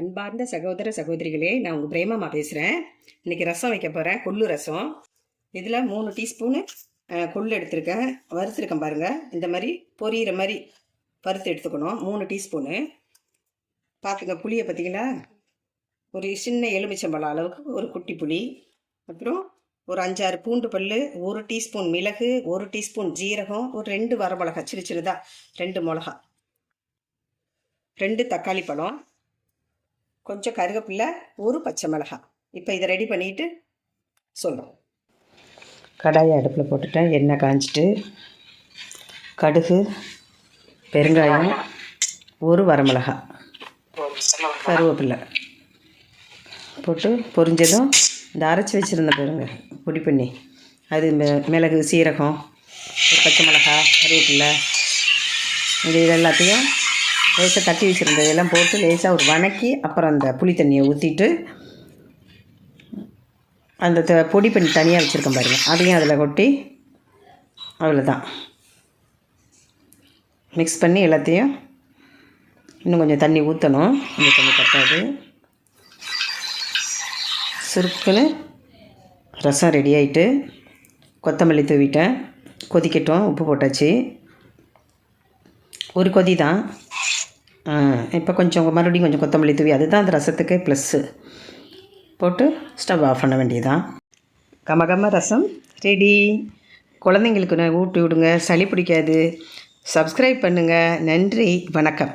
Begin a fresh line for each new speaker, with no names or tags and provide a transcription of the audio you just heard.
அன்பார்ந்த சகோதர சகோதரிகளே நான் உங்கள் பிரேமாமா பேசுகிறேன் இன்றைக்கி ரசம் வைக்க போகிறேன் கொள்ளு ரசம். இதில் மூணு டீஸ்பூனு கொள்ளு எடுத்திருக்கேன். வறுத்துருக்கேன் பாருங்கள் இந்த மாதிரி பொரியிற மாதிரி வறுத்து எடுத்துக்கணும். மூணு டீஸ்பூனு. பார்த்துங்க புளியை பார்த்தீங்களா ஒரு சின்ன எலுமிச்சம்பழம் அளவுக்கு ஒரு குட்டி புளி. அப்புறம் ஒரு அஞ்சாறு பூண்டு பல் ஒரு டீஸ்பூன் மிளகு ஒரு டீஸ்பூன் ஜீரகம் ஒரு ரெண்டு வரமிளகா சிறு சிறுதா ரெண்டு மிளகா ரெண்டு தக்காளி பழம். கொஞ்சம் கருகப்பில்லை ஒரு பச்சை மிளகாய் இப்போ இதை ரெடி பண்ணிட்டு சொல்கிறோம் கடாயை அடுப்பில் போட்டுட்டேன். எண்ணெய் காஞ்சிட்டு கடுகு பெருங்காயம் ஒரு வரமிளகாய் கருவேப்பில்லை. போட்டு பொரிஞ்சதும் இந்த அரைச்சி வச்சுருந்த பாருங்க பொடி பண்ணி. அது மி- மிளகு சீரகம் ஒரு பச்சை மிளகா கருவேப்பில்லை. இது எல்லாத்தையும் லேசாக தட்டி வச்சுருந்ததெல்லாம் போட்டு லேசாக ஒரு வணக்கி அப்புறம் அந்த புளி தண்ணியை ஊற்றிட்டு அந்த த- பொடி பண்ணி தனியாக வச்சுருக்கேன் பாருங்கள் அதையும் அதில் கொட்டி அவ்வளோதான் மிக்ஸ் பண்ணி எல்லாத்தையும் இன்னும் கொஞ்சம் தண்ணி ஊற்றணும் கொஞ்சம் தண்ணி பத்தாது. சுருக்குன்னு ரசம் ரெடி ஆகிட்டு கொத்தமல்லி தூவிட்டேன். கொதிக்கட்டும் உப்பு போட்டாச்சு. ஒரு கொதி தான். இப்போ கொஞ்சம் மறுபடியும் கொஞ்சம் கொத்தமல்லி தூவி அதுதான் அந்த ரசத்துக்கு ப்ளஸ்ஸு போட்டு ஸ்டவ் ஆஃப் பண்ண வேண்டியதுதான். கமகம ரசம் ரெடி குழந்தைங்களுக்கு நான் ஊட்டி விடுங்க சளி பிடிக்காது. சப்ஸ்கிரைப் பண்ணுங்கள் நன்றி வணக்கம்.